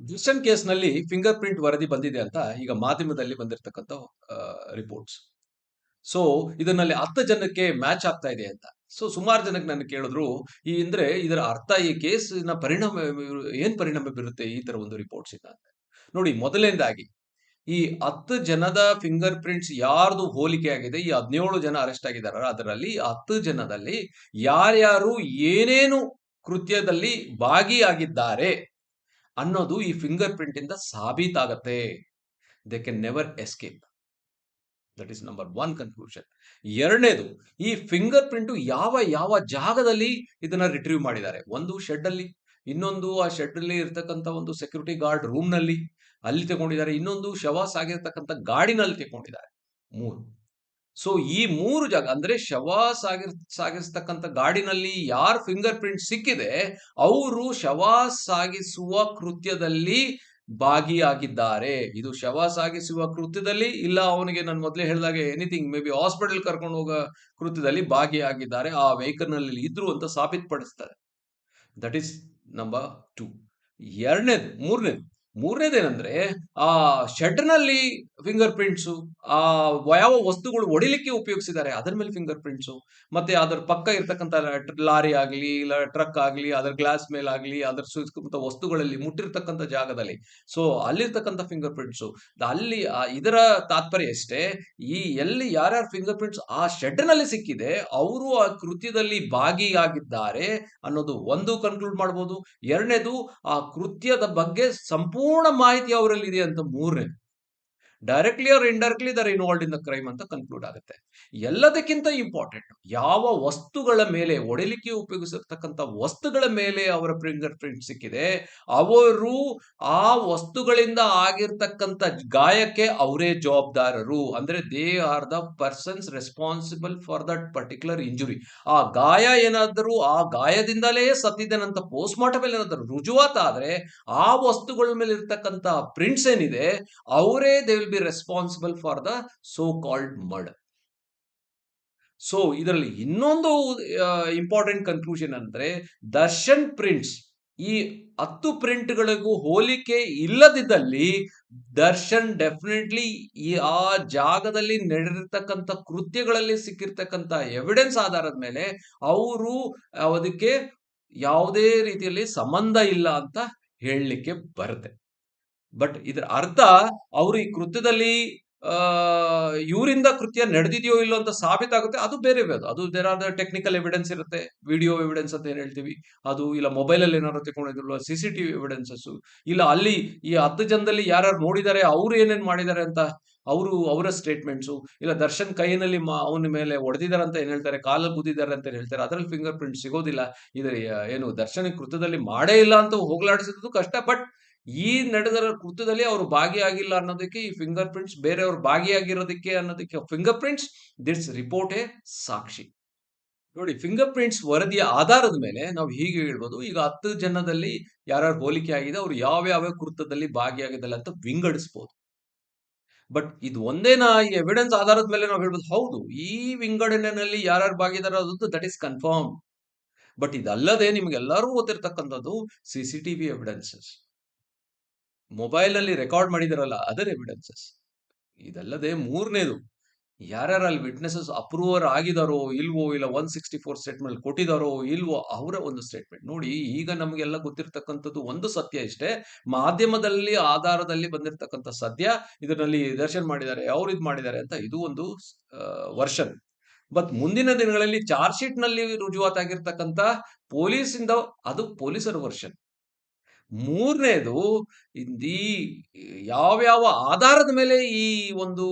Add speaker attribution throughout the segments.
Speaker 1: ದರ್ಶನ್ ಕೇಸ್‌ನಲ್ಲಿ finger print ವರದಿ ಬಂದಿದೆ ಅಂತ ಈಗ ಮಾಧ್ಯಮದಲ್ಲಿ ಬಂದಿರತಕ್ಕಂಥ ರಿಪೋರ್ಟ್ಸ್. ಸೊ, ಇದರಲ್ಲಿ 10 ಜನಕ್ಕೆ ಮ್ಯಾಚ್ ಆಗ್ತಾ ಇದೆ ಅಂತ. ಸೊ, ಸುಮಾರು ಜನಕ್ಕೆ ನನ್ನ ಕೇಳಿದ್ರು, ಈ ಅಂದ್ರೆ ಇದರ ಅರ್ಥ ಈ ಕೇಸಿನ ಪರಿಣಾಮ ಏನ್ ಪರಿಣಾಮ ಬೀರುತ್ತೆ ಈ ತರ ಒಂದು ರಿಪೋರ್ಟ್ಸ್ ಇಂದ. ನೋಡಿ ಮೊದಲನೇದಾಗಿ ಈ 10 ಜನದ ಫಿಂಗರ್ ಪ್ರಿಂಟ್ಸ್ ಯಾರ್ದು ಹೋಲಿಕೆ ಆಗಿದೆ, ಈ 17 ಜನ ಅರೆಸ್ಟ್ ಆಗಿದಾರಲ್ಲ ಅದರಲ್ಲಿ 10 ಜನದಲ್ಲಿ ಯಾರ್ಯಾರು ಏನೇನು ಕೃತ್ಯದಲ್ಲಿ ಭಾಗಿಯಾಗಿದ್ದಾರೆ ಅನ್ನೋದು ಈ ಫಿಂಗರ್ ಪ್ರಿಂಟ್ ಇಂದ ಸಾಬೀತಾಗತ್ತೆ. They can never escape. That is number one conclusion. ಎರಡನೇದು ಈ ಫಿಂಗರ್ ಪ್ರಿಂಟು ಯಾವ ಯಾವ ಜಾಗದಲ್ಲಿ ಇದನ್ನ ರಿಟ್ರೀವ್ ಮಾಡಿದ್ದಾರೆ. ಒಂದು ಶೆಡ್ ಅಲ್ಲಿ, ಇನ್ನೊಂದು ಆ ಶೆಡ್ ಅಲ್ಲಿ ಇರ್ತಕ್ಕಂಥ ಒಂದು ಸೆಕ್ಯೂರಿಟಿ ಗಾರ್ಡ್ ರೂಮ್‌ನಲ್ಲಿ ಅಲ್ಲಿ ತಗೊಂಡಿದ್ದಾರೆ. ಇನ್ನೊಂದು ಶವಾಸ್ ಆಗಿರ್ತಕ್ಕಂಥ ಗಾಡಿನಲ್ಲಿ ತಗೊಂಡಿದ್ದಾರೆ 3 ಸೊ, ಈ ಮೂರು ಜಾಗ ಅಂದ್ರೆ ಶವ ಸಾಗಿರ್ ಸಾಗಿಸ್ತಕ್ಕಂಥ ಗಾಡಿನಲ್ಲಿ ಯಾರ್ ಫಿಂಗರ್ ಪ್ರಿಂಟ್ ಸಿಕ್ಕಿದೆ, ಅವರು ಶವ ಸಾಗಿಸುವ ಕೃತ್ಯದಲ್ಲಿ ಭಾಗಿಯಾಗಿದ್ದಾರೆ. ಇದು ಶವ ಸಾಗಿಸುವ ಕೃತ್ಯದಲ್ಲಿ ಇಲ್ಲ ಅವನಿಗೆ ನಾನು ಮೊದಲೇ ಹೇಳಿದಾಗೆ ಎನಿಥಿಂಗ್ ಮೇ ಬಿ ಹಾಸ್ಪಿಟಲ್ ಕರ್ಕೊಂಡು ಹೋಗೋ ಕೃತ್ಯದಲ್ಲಿ ಭಾಗಿಯಾಗಿದ್ದಾರೆ. ಆ ವೆಹಿಕಲ್‌ನಲ್ಲಿ ಇದ್ರು ಅಂತ ಸಾಬೀತುಪಡಿಸ್ತಾರೆ. ದಟ್ ಈಸ್ ನಂಬರ್ ಟೂ ಎರಡನೇದು ಮೂರನೇದು ಮೂರನೇದೇನಂದ್ರೆ ಆ ಶೆಡ್‌ನಲ್ಲಿ ಫಿಂಗರ್ ಪ್ರಿಂಟ್ಸು ಆ ಯಾವ ವಸ್ತುಗಳು ಹೊಡಿಲಿಕ್ಕೆ ಉಪಯೋಗಿಸಿದ್ದಾರೆ ಅದರ ಮೇಲೆ ಫಿಂಗರ್ ಪ್ರಿಂಟ್ಸು ಮತ್ತೆ ಅದರ ಪಕ್ಕ ಇರ್ತಕ್ಕಂಥ ಲಾರಿ ಆಗ್ಲಿ, ಇಲ್ಲ ಟ್ರಕ್ ಆಗ್ಲಿ, ಅದರ ಗ್ಲಾಸ್ ಮೇಲಾಗಲಿ ಅದರ ಸುತ್ತಮುತ್ತ ವಸ್ತುಗಳಲ್ಲಿ ಮುಟ್ಟಿರ್ತಕ್ಕಂಥ ಜಾಗದಲ್ಲಿ ಸೊ, ಅಲ್ಲಿರ್ತಕ್ಕಂಥ ಫಿಂಗರ್ ಪ್ರಿಂಟ್ಸು ಅಲ್ಲಿ ಇದರ ತಾತ್ಪರ್ಯ ಅಷ್ಟೇ ಈ ಎಲ್ಲಿ ಯಾರ್ಯಾರ ಫಿಂಗರ್ ಪ್ರಿಂಟ್ಸ್ ಆ ಶೆಡ್‌ನಲ್ಲಿ ಸಿಕ್ಕಿದೆ, ಅವರು ಆ ಕೃತ್ಯದಲ್ಲಿ ಭಾಗಿಯಾಗಿದ್ದಾರೆ ಅನ್ನೋದು ಒಂದು ಕನ್ಕ್ಲೂಡ್ ಮಾಡ್ಬೋದು. ಎರಡನೇದು ಆ ಕೃತ್ಯದ ಬಗ್ಗೆ ಸಂಪೂರ್ಣ ಮಾಹಿತಿ ಅವರಲ್ಲಿದೆ ಅಂತ ಮೂರನೇದು. Directly or indirectly they're involved in the crime ಅಂತ ಕನ್ಕ್ಲೂಡ್ ಆಗುತ್ತೆ. ಎಲ್ಲದಕ್ಕಿಂತ ಇಂಪಾರ್ಟೆಂಟ್ ಯಾವ ವಸ್ತುಗಳ ಮೇಲೆ ಹೊಡಿಲಿಕ್ಕೆ ಉಪಯೋಗಿಸಿರ್ತಕ್ಕಂಥ ವಸ್ತುಗಳ ಮೇಲೆ ಅವರ ಫಿಂಗರ್ ಪ್ರಿಂಟ್ ಸಿಕ್ಕಿದೆ, ಅವರು ಆ ವಸ್ತುಗಳಿಂದ ಆಗಿರ್ತಕ್ಕಂಥ ಗಾಯಕ್ಕೆ ಅವರೇ ಜವಾಬ್ದಾರರು. ಅಂದ್ರೆ they are the persons responsible for that particular injury. ಆ ಗಾಯ ಏನಾದರೂ ಆ ಗಾಯದಿಂದಲೇ ಸತ್ತಿದ್ದೇನಂತ ಪೋಸ್ಟ್ ಮಾರ್ಟಮ್ ಅಲ್ಲಿ ಏನಾದರೂ ರುಜುವಾತಾದ್ರೆ ಆ ವಸ್ತುಗಳ ಮೇಲೆ ಇರ್ತಕ್ಕಂಥ ಪ್ರಿಂಟ್ಸ್ ಏನಿದೆ ಅವರೇ they will be responsible for the so called murder. So, ಇದರಲ್ಲಿ ಇನ್ನೊಂದು ಇಂಪಾರ್ಟೆಂಟ್ ಕನ್ಕ್ಲೂಷನ್ ಅಂದ್ರೆ ದರ್ಶನ್ ಪ್ರಿಂಟ್ಸ್ ಈ 10 ಪ್ರಿಂಟ್‌ಗಳಿಗೂ ಹೋಲಿಕೆ ಇಲ್ಲದಿದ್ದಲ್ಲಿ ದರ್ಶನ್ ಡೆಫಿನೆಟ್ಲಿ ಈ ಆ ಜಾಗದಲ್ಲಿ ನಡೆದಿರ್ತಕ್ಕಂಥ ಕೃತ್ಯಗಳಲ್ಲಿ ಸಿಕ್ಕಿರ್ತಕ್ಕಂಥ ಎವಿಡೆನ್ಸ್ ಆಧಾರದ ಮೇಲೆ ಅವರು ಅದಕ್ಕೆ ಯಾವುದೇ ರೀತಿಯಲ್ಲಿ ಸಂಬಂಧ ಇಲ್ಲ ಅಂತ ಹೇಳಲಿಕ್ಕೆ ಬರುತ್ತೆ. ಬಟ್ ಇದರ ಅರ್ಥ ಅವರು ಈ ಕೃತ್ಯದಲ್ಲಿ ಇವರಿಂದ ಕೃತ್ಯ ನಡೆದಿದೆಯೋ ಇಲ್ಲೋ ಅಂತ ಸಾಬೀತಾಗುತ್ತೆ ಅದು ಬೇರೆ ಅದು. ಅದು ದ ಟೆಕ್ನಿಕಲ್ ಎವಿಡೆನ್ಸ್ ಇರುತ್ತೆ. ವಿಡಿಯೋ ಎವಿಡೆನ್ಸ್ ಅಂತ ಏನ್ ಹೇಳ್ತೀವಿ. ಅದು ಇಲ್ಲ ಮೊಬೈಲಲ್ಲಿ ಏನಾದ್ರು ತೆಕೊಂಡಿದ್ರು ಸಿಸಿಟಿವಿ ಎವಿಡೆನ್ಸಸ್ ಇಲ್ಲ ಅಲ್ಲಿ ಈ 10 ಜನದಲ್ಲಿ ಯಾರ್ಯಾರು ನೋಡಿದ್ದಾರೆ, ಅವ್ರು ಏನೇನ್ ಮಾಡಿದ್ದಾರೆ ಅಂತ ಅವರು ಅವರ ಸ್ಟೇಟ್ಮೆಂಟ್ಸು ಇಲ್ಲ ದರ್ಶನ್ ಕೈಯಲ್ಲಿ ಮಾ ಅವನ ಮೇಲೆ ಹೊಡೆದಿದ್ದಾರೆ ಅಂತ ಏನು ಹೇಳ್ತಾರೆ, ಕಾಲಲ್ಲಿ ಕೂತಿದ್ದಾರೆ ಅಂತ ಹೇಳ್ತಾರೆ. ಅದರಲ್ಲಿ ಫಿಂಗರ್ ಪ್ರಿಂಟ್ ಸಿಗೋದಿಲ್ಲ. ಇದರ ಏನು ದರ್ಶನ ಕೃತದಲ್ಲಿ ಮಾಡೇ ಇಲ್ಲ ಅಂತ ಹೋಗಲಾಡಿಸಿದ್ದು ಕಷ್ಟ. ಬಟ್ ಈ ನಡೆದರ ಕೃತ್ಯದಲ್ಲಿ ಅವರು ಭಾಗಿಯಾಗಿಲ್ಲ ಅನ್ನೋದಕ್ಕೆ ಈ ಫಿಂಗರ್ ಪ್ರಿಂಟ್ಸ್ ಬೇರೆಯವರು ಭಾಗಿಯಾಗಿರೋದಕ್ಕೆ ಅನ್ನೋದಕ್ಕೆ ಫಿಂಗರ್ ಪ್ರಿಂಟ್ಸ್ ದಿಟ್ಸ್ ರಿಪೋರ್ಟ್ ಸಾಕ್ಷಿ. ನೋಡಿ ಫಿಂಗರ್ ಪ್ರಿಂಟ್ಸ್ ವರದಿಯ ಆಧಾರದ ಮೇಲೆ ನಾವು ಹೀಗೆ ಹೇಳ್ಬೋದು. ಈಗ 10 ಜನದಲ್ಲಿ ಯಾರ್ಯಾರು ಹೋಲಿಕೆ ಆಗಿದೆ, ಅವರು ಯಾವ ಯಾವ ಕೃತ್ಯದಲ್ಲಿ ಭಾಗಿಯಾಗಿದ್ದಾರೆ ಅಂತ ವಿಂಗಡಿಸಬಹುದು. ಬಟ್ ಇದು ಒಂದೇನಾ ಈ ಎವಿಡೆನ್ಸ್ ಆಧಾರದ ಮೇಲೆ ನಾವು ಹೇಳ್ಬೋದು, ಹೌದು, ಈ ವಿಂಗಡಣೆಯಲ್ಲಿ ಯಾರ್ಯಾರು ಭಾಗಿದಾರ ಅದು ದಟ್ ಈಸ್ ಕನ್ಫರ್ಮ್. ಬಟ್ ಇದಲ್ಲದೆ ನಿಮ್ಗೆಲ್ಲರಿಗೂ ಗೊತ್ತಿರ್ತಕ್ಕಂಥದ್ದು ವಿ ಎವಿಡೆನ್ಸಸ್. ಮೊಬೈಲಲ್ಲಿ ರೆಕಾರ್ಡ್ ಮಾಡಿದಾರಲ್ಲ ಅದರ್ ಎವಿಡೆನ್ಸಸ್. ಇದಲ್ಲದೆ ಮೂರನೇದು ಯಾರ್ಯಾರು ಅಲ್ಲಿ ವಿಟ್ನೆಸಸ್ ಅಪ್ರೂವರ್ ಆಗಿದಾರೋ ಇಲ್ವೋ ಇಲ್ಲ 164 ಸ್ಟೇಟ್ಮೆಂಟ್ ಕೊಟ್ಟಿದಾರೋ ಇಲ್ವೋ ಅವರ ಒಂದು ಸ್ಟೇಟ್ಮೆಂಟ್. ನೋಡಿ ಈಗ ನಮಗೆಲ್ಲ ಗೊತ್ತಿರ್ತಕ್ಕಂಥದ್ದು ಒಂದು ಸತ್ಯ ಇಷ್ಟೇ. ಮಾಧ್ಯಮದಲ್ಲಿ ಆಧಾರದಲ್ಲಿ ಬಂದಿರತಕ್ಕಂಥ ಸತ್ಯ ಇದರಲ್ಲಿ ದರ್ಶನ್ ಮಾಡಿದ್ದಾರೆ, ಅವ್ರು ಇದು ಮಾಡಿದ್ದಾರೆ ಅಂತ ಇದು ಒಂದು ವರ್ಷನ್. ಬಟ್ ಮುಂದಿನ ದಿನಗಳಲ್ಲಿ ಚಾರ್ಜ್ ಶೀಟ್ನಲ್ಲಿ ರುಜುವಾತಾಗಿರ್ತಕ್ಕಂಥ ಪೊಲೀಸಿಂದ ಅದು ಪೊಲೀಸರ ವರ್ಷನ್. ಮೂರನೇದು ಈ ಯಾವ್ಯಾವ ಆಧಾರದ ಮೇಲೆ ಈ ಒಂದು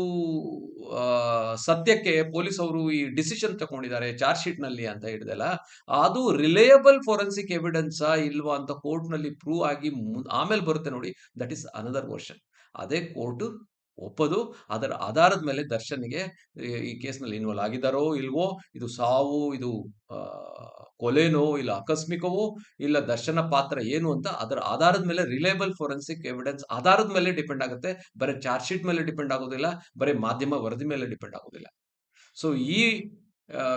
Speaker 1: ಆಹ್, ಸತ್ಯಕ್ಕೆ ಪೊಲೀಸ್ ಅವರು ಈ ಡಿಸಿಷನ್ ತಗೊಂಡಿದ್ದಾರೆ ಚಾರ್ಜ್ ಶೀಟ್ನಲ್ಲಿ ಅಂತ ಹೇಳಿದೆಲ್ಲ, ಅದು ರಿಲಯಬಲ್ ಫೋರೆನ್ಸಿಕ್ ಎವಿಡೆನ್ಸ್ ಇಲ್ವಾ ಅಂತ ಕೋರ್ಟ್ನಲ್ಲಿ ಪ್ರೂವ್ ಆಗಿ ಆಮೇಲೆ ಬರುತ್ತೆ ನೋಡಿ ದಟ್ ಇಸ್ ಅನದರ್ ವರ್ಷನ್. ಅದೇ ಕೋರ್ಟ್ ಒಪ್ಪೋದು ಅದರ ಆಧಾರದ ಮೇಲೆ ದರ್ಶನ್‌ಗೆ ಈ ಕೇಸ್‌ನಲ್ಲಿ ಇನ್ವಾಲ್ವ್ ಆಗಿದ್ದಾರೋ ಇಲ್ವೋ, ಇದು ಸಾವು ಇದು ಕೊಲೆನೋ ಇಲ್ಲ ಆಕಸ್ಮಿಕವೋ ಇಲ್ಲ ದರ್ಶನ ಪಾತ್ರ ಏನು ಅಂತ ಅದರ ಆಧಾರದ ಮೇಲೆ ರಿಲೇಬಲ್ ಫೋರೆನ್ಸಿಕ್ ಎವಿಡೆನ್ಸ್ ಆಧಾರದ ಮೇಲೆ ಡಿಪೆಂಡ್ ಆಗುತ್ತೆ. ಬರೀ ಚಾರ್ಜ್ ಶೀಟ್ ಮೇಲೆ ಡಿಪೆಂಡ್ ಆಗೋದಿಲ್ಲ. ಬರೀ ಮಾಧ್ಯಮ ವರದಿ ಮೇಲೆ ಡಿಪೆಂಡ್ ಆಗೋದಿಲ್ಲ. ಸೊ ಈ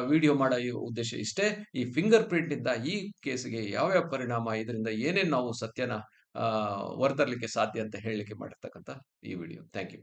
Speaker 1: ವಿಡಿಯೋ ಮಾಡೋ ಉದ್ದೇಶ ಇಷ್ಟೇ. ಈ ಫಿಂಗರ್ ಪ್ರಿಂಟ್ ಇಂದ ಈ ಕೇಸ್‌ಗೆ ಯಾವ್ಯಾವ ಪರಿಣಾಮ ಇದರಿಂದ ಏನೇನು ನಾವು ಸತ್ಯನ ಹೊರತರಲಿಕ್ಕೆ ಸಾಧ್ಯ ಅಂತ ಹೇಳಲಿಕ್ಕೆ ಮಾಡಿರ್ತಕ್ಕಂಥ ಈ ವಿಡಿಯೋ. Thank you.